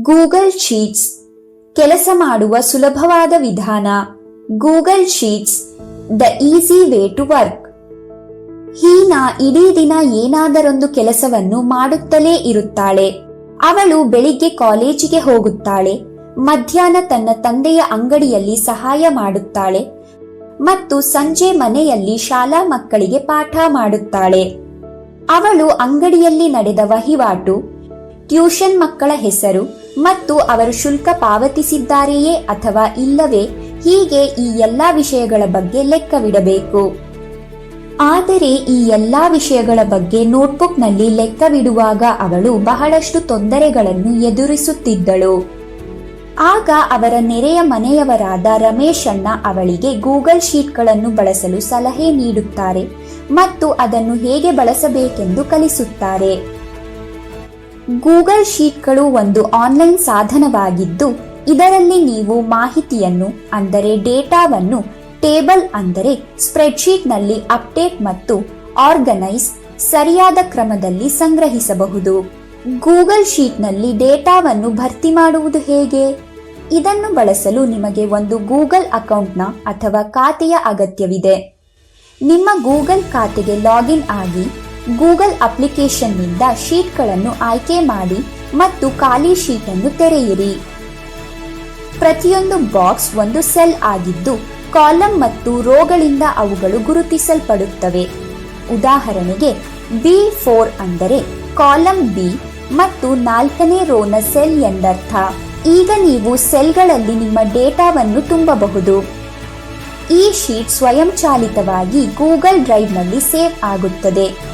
Google sheets ಕೆಲಸ ಮಾಡುವ ಸುಲಭವಾದ ವಿಧಾನ Google Sheets the easy way to work. Heena ಇಡೀ ದಿನ ಏನಾದರೊಂದು ಕೆಲಸವನ್ನು ಮಾಡುತ್ತಲೇ ಇರುತ್ತಾಳೆ. ಅವಳು ಬೆಳಿಗ್ಗೆ ಕಾಲೇಜಿಗೆ ಹೋಗುತ್ತಾಳೆ. ಮಧ್ಯಾಹ್ನ ತನ್ನ ತಂದೆಯ ಅಂಗಡಿಯಲ್ಲಿ ಸಹಾಯ ಮಾಡುತ್ತಾಳೆ ಮತ್ತು ಸಂಜೆ ಮನೆಯಲ್ಲಿ ಶಾಲಾ ಮಕ್ಕಳಿಗೆ ಪಾಠ ಮಾಡುತ್ತಾಳೆ. ಅವಳು ಅಂಗಡಿಯಲ್ಲಿ ನಡೆದ ವಹಿವಾಟು, ಟ್ಯೂಷನ್ ಮಕ್ಕಳ ಹೆಸರು ಮತ್ತು ಅವರು ಶುಲ್ಕ ಪಾವತಿಸಿದ್ದಾರೆಯೇ ಅಥವಾ ಇಲ್ಲವೇ ಹೀಗೆ ಈ ಎಲ್ಲಾ ವಿಷಯಗಳ ಬಗ್ಗೆ ಲೆಕ್ಕವಿಡಬೇಕು. ಆದರೆ ಈ ಎಲ್ಲಾ ವಿಷಯಗಳ ಬಗ್ಗೆ ನೋಟ್ಬುಕ್ನಲ್ಲಿ ಲೆಕ್ಕವಿಡುವಾಗ ಅವಳು ಬಹಳಷ್ಟು ತೊಂದರೆಗಳನ್ನು ಎದುರಿಸುತ್ತಿದ್ದಳು. ಆಗ ಅವರ ನೆರೆಯ ಮನೆಯವರಾದ ರಮೇಶ್ ಅಣ್ಣ ಅವಳಿಗೆ ಗೂಗಲ್ ಶೀಟ್ಗಳನ್ನು ಬಳಸಲು ಸಲಹೆ ನೀಡುತ್ತಾರೆ ಮತ್ತು ಅದನ್ನು ಹೇಗೆ ಬಳಸಬೇಕೆಂದು ಕಲಿಸುತ್ತಾರೆ. ಗೂಗಲ್ ಶೀಟ್ಗಳು ಒಂದು ಆನ್ಲೈನ್ ಸಾಧನವಾಗಿದ್ದು, ಇದರಲ್ಲಿ ನೀವು ಮಾಹಿತಿಯನ್ನು, ಅಂದರೆ ಡೇಟಾವನ್ನು, ಟೇಬಲ್ ಅಂದರೆ ಸ್ಪ್ರೆಡ್ಶೀಟ್ನಲ್ಲಿ ಅಪ್ಡೇಟ್ ಮತ್ತು ಆರ್ಗನೈಸ್ ಸರಿಯಾದ ಕ್ರಮದಲ್ಲಿ ಸಂಗ್ರಹಿಸಬಹುದು. ಗೂಗಲ್ ಶೀಟ್ನಲ್ಲಿ ಡೇಟಾವನ್ನು ಭರ್ತಿ ಮಾಡುವುದು ಹೇಗೆ? ಇದನ್ನು ಬಳಸಲು ನಿಮಗೆ ಒಂದು ಗೂಗಲ್ ಅಕೌಂಟ್ನ ಅಥವಾ ಖಾತೆಯ ಅಗತ್ಯವಿದೆ. ನಿಮ್ಮ ಗೂಗಲ್ ಖಾತೆಗೆ ಲಾಗಿನ್ ಆಗಿ ಗೂಗಲ್ ಅಪ್ಲಿಕೇಶನ್ನಿಂದ ಶೀಟ್ಗಳನ್ನು ಆಯ್ಕೆ ಮಾಡಿ ಮತ್ತು ಖಾಲಿ ಶೀಟ್ ಅನ್ನು ತೆರೆಯಿರಿ. ಪ್ರತಿಯೊಂದು ಬಾಕ್ಸ್ ಒಂದು ಸೆಲ್ ಆಗಿದ್ದು ಕಾಲಮ್ ಮತ್ತು ರೋಗಳಿಂದ ಅವುಗಳು ಗುರುತಿಸಲ್ಪಡುತ್ತವೆ. ಉದಾಹರಣೆಗೆ, ಬಿ ಫೋರ್ ಅಂದರೆ ಕಾಲಮ್ ಬಿ ಮತ್ತು ನಾಲ್ಕನೇ ರೋನ ಸೆಲ್ ಎಂದರ್ಥ. ಈಗ ನೀವು ಸೆಲ್ಗಳಲ್ಲಿ ನಿಮ್ಮ ಡೇಟಾವನ್ನು ತುಂಬಬಹುದು. ಈ ಶೀಟ್ ಸ್ವಯಂಚಾಲಿತವಾಗಿ ಗೂಗಲ್ ಡ್ರೈವ್ನಲ್ಲಿ ಸೇವ್ ಆಗುತ್ತದೆ.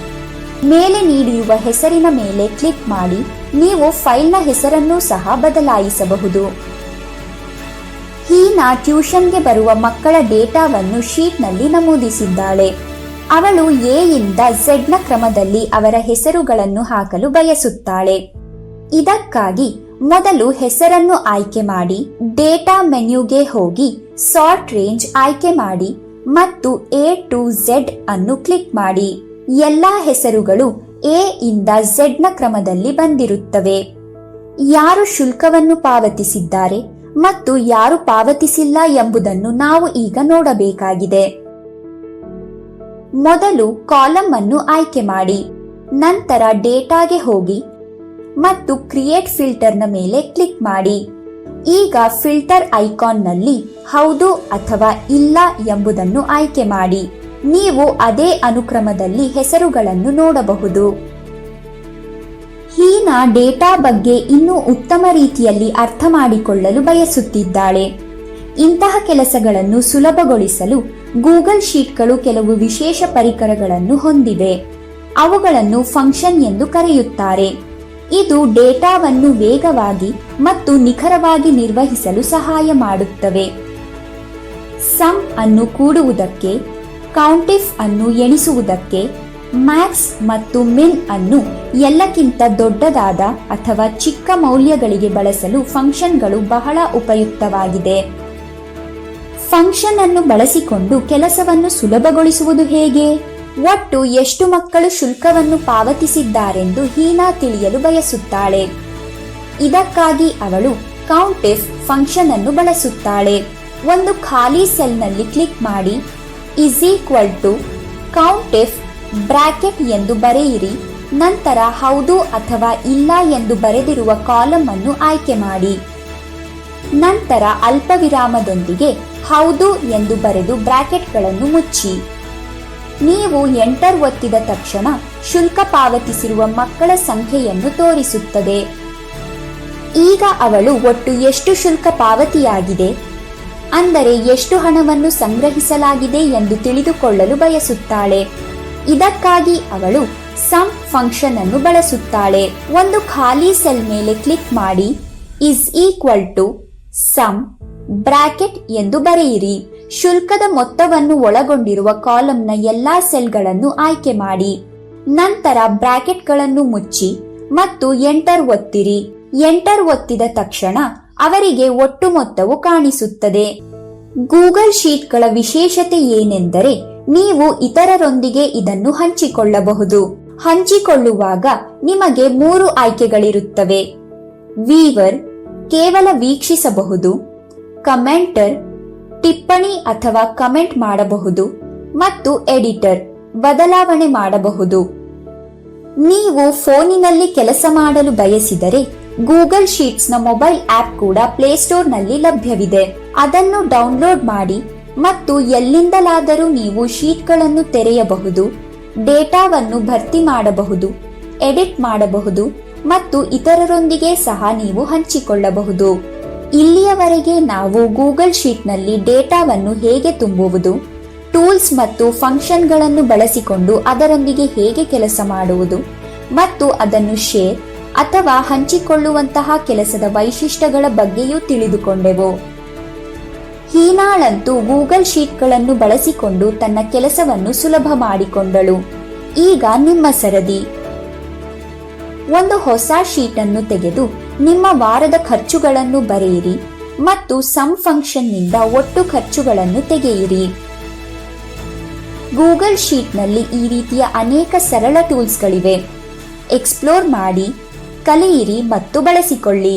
ಮೇಲೆ ನೀಡಿರುವ ಹೆಸರಿನ ಮೇಲೆ ಕ್ಲಿಕ್ ಮಾಡಿ ನೀವು ಫೈಲ್ನ ಹೆಸರನ್ನು ಸಹ ಬದಲಾಯಿಸಬಹುದು. ಹೀನಾ ಟ್ಯೂಷನ್ಗೆ ಬರುವ ಮಕ್ಕಳ ಡೇಟಾವನ್ನು ಶೀಟ್ನಲ್ಲಿ ನಮೂದಿಸಿದ್ದಾಳೆ. ಅವಳು ಎ ಇಂದ ಝೆಡ್ನ ಕ್ರಮದಲ್ಲಿ ಅವರ ಹೆಸರುಗಳನ್ನು ಹಾಕಲು ಬಯಸುತ್ತಾಳೆ. ಇದಕ್ಕಾಗಿ ಮೊದಲು ಹೆಸರನ್ನು ಆಯ್ಕೆ ಮಾಡಿ ಡೇಟಾ ಮೆನ್ಯುಗೆ ಹೋಗಿ ಸಾರ್ಟ್ ರೇಂಜ್ ಆಯ್ಕೆ ಮಾಡಿ ಮತ್ತು ಎ ಟು ಝೆಡ್ ಅನ್ನು ಕ್ಲಿಕ್ ಮಾಡಿ. ಎಲ್ಲಾ ಹೆಸರುಗಳು ಎ ಇಂದ ಝೆಡ್ನ ಕ್ರಮದಲ್ಲಿ ಬಂದಿರುತ್ತವೆ. ಯಾರು ಶುಲ್ಕವನ್ನು ಪಾವತಿಸಿದ್ದಾರೆ ಮತ್ತು ಯಾರು ಪಾವತಿಸಿಲ್ಲ ಎಂಬುದನ್ನು ನಾವು ಈಗ ನೋಡಬೇಕಾಗಿದೆ. ಮೊದಲು ಕಾಲಮ್ ಅನ್ನು ಆಯ್ಕೆ ಮಾಡಿ, ನಂತರ ಡೇಟಾಗೆ ಹೋಗಿ ಮತ್ತು ಕ್ರಿಯೇಟ್ ಫಿಲ್ಟರ್ನ ಮೇಲೆ ಕ್ಲಿಕ್ ಮಾಡಿ. ಈಗ ಫಿಲ್ಟರ್ ಐಕಾನ್ನಲ್ಲಿ ಹೌದು ಅಥವಾ ಇಲ್ಲ ಎಂಬುದನ್ನು ಆಯ್ಕೆ ಮಾಡಿ. ನೀವು ಅದೇ ಅನುಕ್ರಮದಲ್ಲಿ ಹೆಸರುಗಳನ್ನು ನೋಡಬಹುದು. ಹೀನಾ ಡೇಟಾ ಬಗ್ಗೆ ಇನ್ನೂ ಉತ್ತಮ ರೀತಿಯಲ್ಲಿ ಅರ್ಥ ಮಾಡಿಕೊಳ್ಳಲು ಬಯಸುತ್ತಿದ್ದಾಳೆ. ಇಂತಹ ಕೆಲಸಗಳನ್ನು ಸುಲಭಗೊಳಿಸಲು ಗೂಗಲ್ ಶೀಟ್ಗಳು ಕೆಲವು ವಿಶೇಷ ಪರಿಕರಗಳನ್ನು ಹೊಂದಿವೆ. ಅವುಗಳನ್ನು ಫಂಕ್ಷನ್ ಎಂದು ಕರೆಯುತ್ತಾರೆ. ಇದು ಡೇಟಾವನ್ನು ವೇಗವಾಗಿ ಮತ್ತು ನಿಖರವಾಗಿ ನಿರ್ವಹಿಸಲು ಸಹಾಯ ಮಾಡುತ್ತವೆ. ಸಮ್ ಅನ್ನು ಕೂಡುವುದಕ್ಕೆ ಕೌಂಟಿಫ್ ಅನ್ನು ಎಣಿಸುವುದಕ್ಕೆ ಮ್ಯಾಕ್ಸ್ ಮತ್ತು ಮಿನ್ ಅನ್ನು ಎಲ್ಲಕ್ಕಿಂತ ದೊಡ್ಡದಾದ ಅಥವಾ ಚಿಕ್ಕ ಮೌಲ್ಯಗಳಿಗೆ ಬಳಸಲು ಫಂಕ್ಷನ್ಗಳು ಬಹಳ ಉಪಯುಕ್ತವಾಗಿದೆ. ಫಂಕ್ಷನ್ ಅನ್ನು ಬಳಸಿಕೊಂಡು ಕೆಲಸವನ್ನು ಸುಲಭಗೊಳಿಸುವುದು ಹೇಗೆ? ಒಟ್ಟು ಎಷ್ಟು ಮಕ್ಕಳು ಶುಲ್ಕವನ್ನು ಪಾವತಿಸಿದ್ದಾರೆಂದು ಹೀನಾ ತಿಳಿಯಲು ಬಯಸುತ್ತಾಳೆ. ಇದಕ್ಕಾಗಿ ಅವಳು ಕೌಂಟಿಫ್ ಫಂಕ್ಷನ್ ಅನ್ನು ಬಳಸುತ್ತಾಳೆ. ಒಂದು ಖಾಲಿ ಸೆಲ್ನಲ್ಲಿ ಕ್ಲಿಕ್ ಮಾಡಿ is equal to countif bracket ಎಂದು ಬರೆಯಿರಿ. ನಂತರ ಹೌದು ಅಥವಾ ಇಲ್ಲ ಎಂದು ಬರೆದಿರುವ ಕಾಲಮ್ ಅನ್ನು ಆಯ್ಕೆ ಮಾಡಿ. ನಂತರ ಅಲ್ಪವಿರಾಮದೊಂದಿಗೆ ಹೌದು ಎಂದು ಬರೆದು ಬ್ರಾಕೆಟ್ಗಳನ್ನು ಮುಚ್ಚಿ. ನೀವು ಎಂಟರ್ ಒತ್ತಿದ ತಕ್ಷಣ ಶುಲ್ಕ ಪಾವತಿಸಿರುವ ಮಕ್ಕಳ ಸಂಖ್ಯೆಯನ್ನು ತೋರಿಸುತ್ತದೆ. ಈಗ ಅವಳು ಒಟ್ಟು ಎಷ್ಟು ಶುಲ್ಕ ಪಾವತಿಯಾಗಿದೆ? ಅಂದರೆ ಎಷ್ಟು ಹಣವನ್ನು ಸಂಗ್ರಹಿಸಲಾಗಿದೆ ಎಂದು ತಿಳಿದುಕೊಳ್ಳಲು ಬಯಸುತ್ತಾಳೆ. ಇದಕ್ಕಾಗಿ ಅವಳು ಸಮ್ ಫಂಕ್ಷನ್ ಅನ್ನು ಬಳಸುತ್ತಾಳೆ. ಒಂದು ಖಾಲಿ ಸೆಲ್ ಮೇಲೆ ಕ್ಲಿಕ್ ಮಾಡಿ is equal to sum bracket ಎಂದು ಬರೆಯಿರಿ. ಶುಲ್ಕದ ಮೊತ್ತವನ್ನು ಒಳಗೊಂಡಿರುವ ಕಾಲಂನ ಎಲ್ಲಾ ಸೆಲ್ಗಳನ್ನು ಆಯ್ಕೆ ಮಾಡಿ. ನಂತರ ಬ್ರಾಕೆಟ್ಗಳನ್ನು ಮುಚ್ಚಿ ಮತ್ತು ಎಂಟರ್ ಒತ್ತಿರಿ. ಎಂಟರ್ ಒತ್ತಿದ ತಕ್ಷಣ ಅವರಿಗೆ ಒಟ್ಟು ಮೊತ್ತವು ಕಾಣಿಸುತ್ತದೆ. ಗೂಗಲ್ ಶೀಟ್ಗಳ ವಿಶೇಷತೆ ಏನೆಂದರೆ ನೀವು ಇತರರೊಂದಿಗೆ ಇದನ್ನು ಹಂಚಿಕೊಳ್ಳಬಹುದು. ಹಂಚಿಕೊಳ್ಳುವಾಗ ನಿಮಗೆ ಮೂರು ಆಯ್ಕೆಗಳಿರುತ್ತವೆ. ವೀವರ್, ಕೇವಲ ವೀಕ್ಷಿಸಬಹುದು. ಕಮೆಂಟರ್, ಟಿಪ್ಪಣಿ ಅಥವಾ ಕಮೆಂಟ್ ಮಾಡಬಹುದು. ಮತ್ತು ಎಡಿಟರ್, ಬದಲಾವಣೆ ಮಾಡಬಹುದು. ನೀವು ಫೋನಿನಲ್ಲಿ ಕೆಲಸ ಮಾಡಲು ಬಯಸಿದರೆ ಗೂಗಲ್ ಶೀಟ್ಸ್ನ ಮೊಬೈಲ್ ಆಪ್ ಕೂಡ ಪ್ಲೇಸ್ಟೋರ್ನಲ್ಲಿ ಲಭ್ಯವಿದೆ. ಅದನ್ನು ಡೌನ್ಲೋಡ್ ಮಾಡಿ ಮತ್ತು ಎಲ್ಲಿಂದಲಾದರೂ ನೀವು ಶೀಟ್ಗಳನ್ನು ತೆರೆಯಬಹುದು, ಡೇಟಾವನ್ನು ಭರ್ತಿ ಮಾಡಬಹುದು, ಎಡಿಟ್ ಮಾಡಬಹುದು ಮತ್ತು ಇತರರೊಂದಿಗೆ ಸಹ ನೀವು ಹಂಚಿಕೊಳ್ಳಬಹುದು. ಇಲ್ಲಿಯವರೆಗೆ ನಾವು ಗೂಗಲ್ ಶೀಟ್ನಲ್ಲಿ ಡೇಟಾವನ್ನು ಹೇಗೆ ತುಂಬುವುದು, ಟೂಲ್ಸ್ ಮತ್ತು ಫಂಕ್ಷನ್ಗಳನ್ನು ಬಳಸಿಕೊಂಡು ಅದರೊಂದಿಗೆ ಹೇಗೆ ಕೆಲಸ ಮಾಡುವುದು ಮತ್ತು ಅದನ್ನು ಶೇರ್ ಅಥವಾ ಹಂಚಿಕೊಳ್ಳುವಂತಹ ಕೆಲಸದ ವೈಶಿಷ್ಟ್ಯಗಳ ಬಗ್ಗೆಯೂ ತಿಳಿದುಕೊಂಡೆವು. ಹೀನಾಳಂತೂ ಗೂಗಲ್ ಶೀಟ್ಗಳನ್ನು ಬಳಸಿಕೊಂಡು ತನ್ನ ಕೆಲಸವನ್ನು ಸುಲಭ ಮಾಡಿಕೊಂಡಳು. ಈಗ ನಿಮ್ಮ ಸರದಿ. ಒಂದು ಹೊಸ ಶೀಟ್ ಅನ್ನು ತೆಗೆದು ನಿಮ್ಮ ವಾರದ ಖರ್ಚುಗಳನ್ನು ಬರೆಯಿರಿ ಮತ್ತು ಸಮ್ ಫಂಕ್ಷನ್ನಿಂದ ಒಟ್ಟು ಖರ್ಚುಗಳನ್ನು ತೆಗೆಯಿರಿ. ಗೂಗಲ್ ಶೀಟ್ನಲ್ಲಿ ಈ ರೀತಿಯ ಅನೇಕ ಸರಳ ಟೂಲ್ಸ್ಗಳಿವೆ. ಎಕ್ಸ್ಪ್ಲೋರ್ ಮಾಡಿ ಕಲಿಯಿರಿ ಮತ್ತು ಬಳಸಿಕೊಳ್ಳಿ.